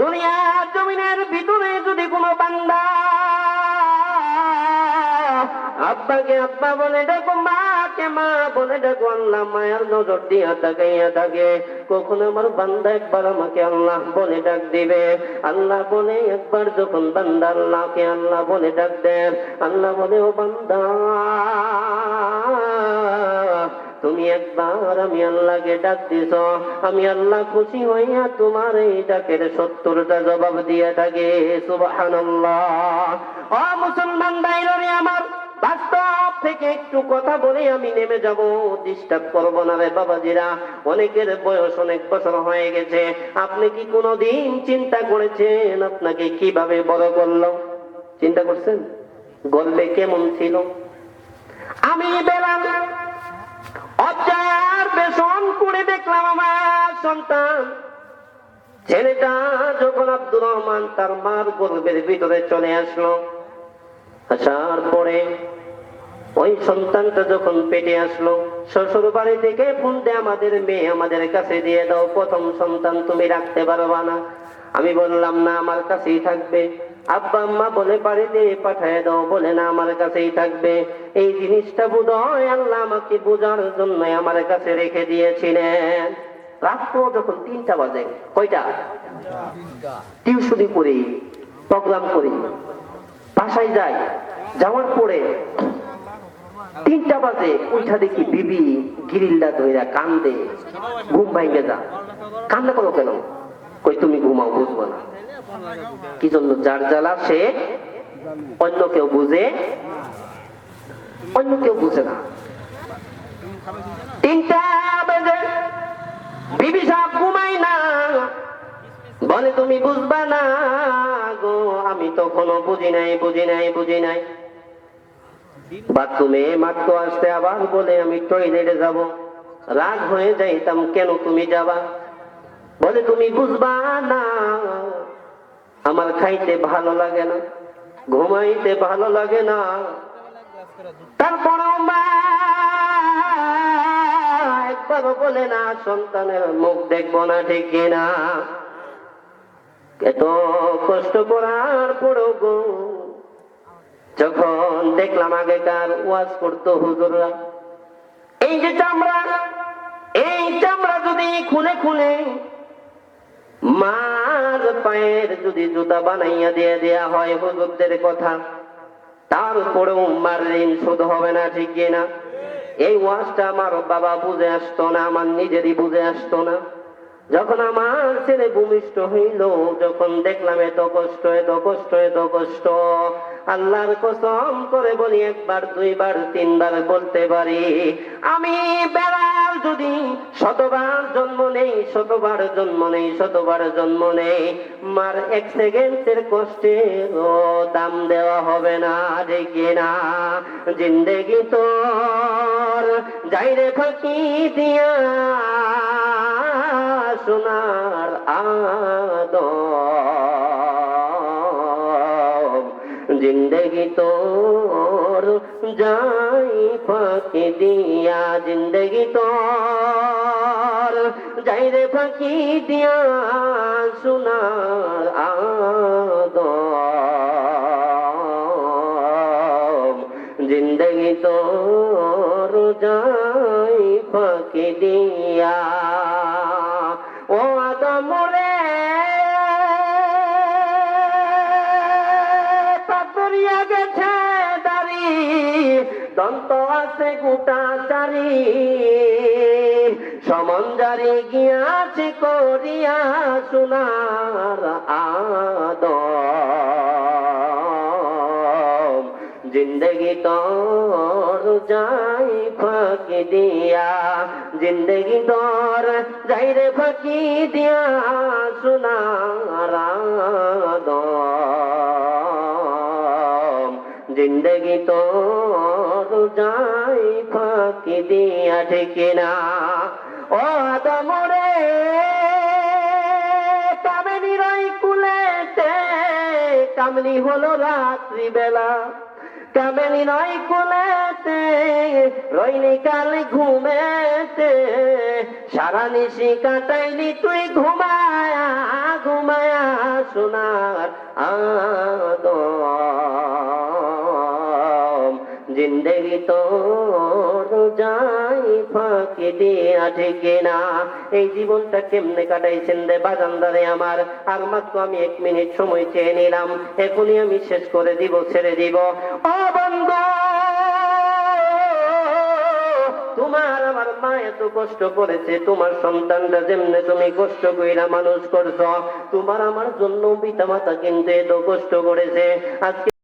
দুনিয়ার জমিনের ভিতরে যদি কোনো বান্দা আব্বাকে আব্বা বলে ডাকো, মাকে মা বলে ডাকো, আল্লাহ মায়ের নজর দিয়া তাকাইয়া থাকে। কখন আমার বান্দা একবার আমাকে আল্লাহ বলে ডাক দিবে? আল্লাহ বলে, একবার যখন বান্দা আল্লাহকে আল্লাহ বলে ডাক দেন, আল্লাহ বলে, ও বান্দা তুমি একবার আমি আল্লাহকে ডাক দিছ, আমি আল্লাহ খুশি হইয়া তোমার এই ডাকের সত্তরটা জবাব দিয়ে থাকে, সুবহানাল্লাহ। ও মুসলমান বাইরে আমার, বাস্তব থেকে একটু কথা বলে আমি নেমে যাব ডিস্টার্ব করব না রে বাবাজিরা, অনেকের বয়স অনেক বছর হয়ে গেছে, আপনি কি কোনোদিন চিন্তা করেছেন আপনাকে কীভাবে বড় করল? চিন্তা করছেন? গল্লে কেমন ছিল? আমি বেলাম বেসন করে দেখলাম আমার সন্তান। ছেলেটা যখন আব্দুর রহমান তার মার গর্বের ভিতরে চলে আসলো, আসার পরে ওই সন্তানটা যখন পেটে আসলো, শ্বশুর বাড়ি থেকে ফোন দিয়ে আমাদের মেয়ে আমাদের কাছে দিয়ে দাও, প্রথম সন্তান তুমি রাখতে পারবা না। আমি বললাম, না, আমার কাছেই থাকবে। আব্বা আম্মা বলে বাড়িতে পাঠায় দাও বলে না, আমার কাছেই থাকবে। এই জিনিসটা বোধ হয় আল্লাহ আমাকে বোঝার জন্য আমার কাছে রেখে দিয়েছিলেন। রাত্র যখন তিনটা বাজে, কয়টা? টিউশনি করি, প্রোগ্রাম করি, বাসায় যাই, যাওয়ার পরে তিনটা বাজে উঠা দেখি বিবি গিরিল্লা ধইরা কান্দে, ঘুম ভাঙে যা। কান্না করো কেন? কই, তুমি ঘুমাও, বুঝব না। কি জন্য? যার জ্বালা সে অন্য কেউ বুঝে, অন্য কেউ বুঝে না। তিনটা বাজে, বিবি ঘুমাই না। বলে, তুমি বুঝবা না গো, আমি তখনও বুঝি নাই বুঝি নাই বুঝি নাই। বাথরুমে মাত্র আসতে আবার বলে, আমি টয়লেটে যাব। রাগ হয়ে যাইতাম, কেন তুমি যাবা? বলে, তুমি বুঝবা না, আমার খাইতে ভালো লাগে না, ঘুমাইতে ভালো লাগে না। একবারও বলে না, সন্তানের মুখ দেখব না ঠিক না এত কষ্ট করার পরেও গো, যখন দেখলাম আগেকার ওয়াজ করতো হুজুররা, এই যে চামড়া, এই চামড়া যদি খুলে খুলে মার পায়ের যদি জুতা বানাইয়া দিয়ে দেয়া হয় হুজুরদের কথা তারপরে মার ঋণ শোধ হবে না, ঠিক না এই ওয়াজটা আমার বাবা বুঝে আসতো না, আমার নিজেরই বুঝে আসতো না। যখন আমার ছেলে ভূমিষ্ঠ হইল, যখন দেখলাম এত কষ্ট এত কষ্ট এত কষ্ট, আল্লাহর কসম করে বলি একবার, দুইবার, তিনবার বলতে পারি, আমি বেড়াল যদি শতবার জন্ম নেই, শতবার জন্ম নেই, শতবার জন্ম নেই, মার এক সেকেন্ডের কষ্টের দাম দেওয়া হবে না দেখি না জিন্দেগি তোর, যাইরে ফাঁকি দিয়া সোনার আদম জিন্দগি তোর যাই ফাঁকি দিয়া, জিন্দগি তোর যাই রে ফাঁকি দিয়া সোনার আদম জিন্দগি তোর যাই ফাঁকি দিয়া দন্ত আছে গোটা চারি সমঞ্জারি গিয়াছে করিয়া সোনার আদম। জিন্দগি তোর যাই ফাঁকি দিয়া, জিন্দগি তোর যাই রে ফাঁকি দিয়া সোনার আদম। জিন্দগি তোর যাই ফাঁকি দিয়া ঠিক না। ও আদম রে কামিনী রাই কুলেতে কামিনী হলো রাত্রি বেলা কামিনী নয় কুলেতে রইনি কাল ঘুমেতে। সারা নিশি কাটাইলি তুই ঘুমায়া ঘুমায়া সোনার আদম জিন্দেগি তোর যাই ফাঁকি দিয়া ঠিকে না এই জীবনটা কেমনে কাটাইছেন রে বাজানদারে আমার? আর মাত্র আমি এক মিনিট সময় চেয়ে নিলাম। এখনই আমি শেষ করে দিব, ছেড়ে দিব। তোমার আমার মা এত কষ্ট করেছে, তোমার সন্তানরা যেমনে তুমি কষ্ট কইরা মানুষ করছ, তোমার আমার জন্য পিতা মাতা কিন্তু এত কষ্ট করেছে। আজকে